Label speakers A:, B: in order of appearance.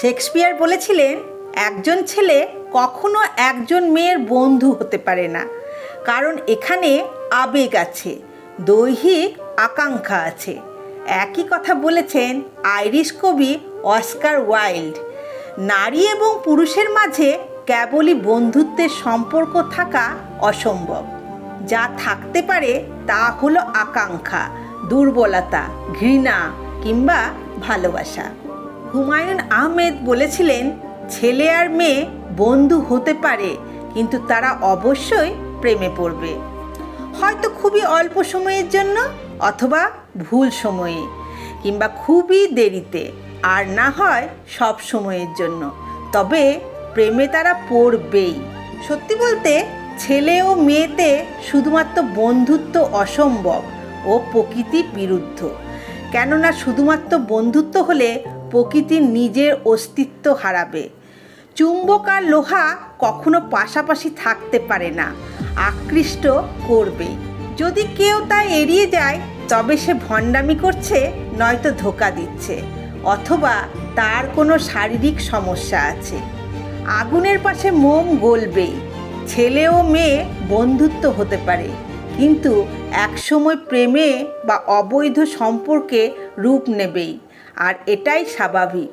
A: Shakespeare বলেছিলেন, একজন ছেলে কখনো একজন মেয়ের বন্ধু হতে পারে না। কারণ এখানে আবেগ আছে, দৈহিক আকাঙ্ক্ষা আছে। একই কথা বলেছেন আইরিশ কবি অস্কার ওয়াইল্ড। নারী এবং পুরুষের মাঝে কেবলই বন্ধুত্বের সম্পর্ক থাকা অসম্ভব। যা থাকতে পারে তা হলো আকাঙ্ক্ষা, দুর্বলতা, ঘৃণা কিংবা ভালোবাসা। হুমায়ুন আহমেদ বলেছিলেন, ছেলে আর মেয়ে বন্ধু হতে পারে, কিন্তু তারা অবশ্যই প্রেমে পড়বে। হয়তো খুবই অল্প সময়ের জন্য অথবা ভুল সময়ে, কিংবা খুবই দেরিতে, আর না হয় সব সময়ের জন্য। তবে প্রেমে তারা পড়বেই। সত্যি বলতে, ছেলে ও মেয়েতে শুধুমাত্র বন্ধুত্ব অসম্ভব ও প্রকৃতি বিরুদ্ধ। কেননা শুধুমাত্র বন্ধুত্ব হলে প্রকৃতির নিজের অস্তিত্ব হারাবে। চুম্বক আর লোহা কখনো পাশাপাশি থাকতে পারে না, আকৃষ্ট করবে। যদি কেউ তা এড়িয়ে যায়, তবে সে ভণ্ডামি করছে, নয়তো ধোকা দিচ্ছে, অথবা তার কোনো শারীরিক সমস্যা আছে। আগুনের পাশে মোম গলবেই, ছেলে ও মেয়ে বন্ধুত্ব হতে পারে। কিন্তু একসময় প্রেমে বা অবৈধ সম্পর্কে রূপ নেবেই আর এটাই স্বাভাবিক।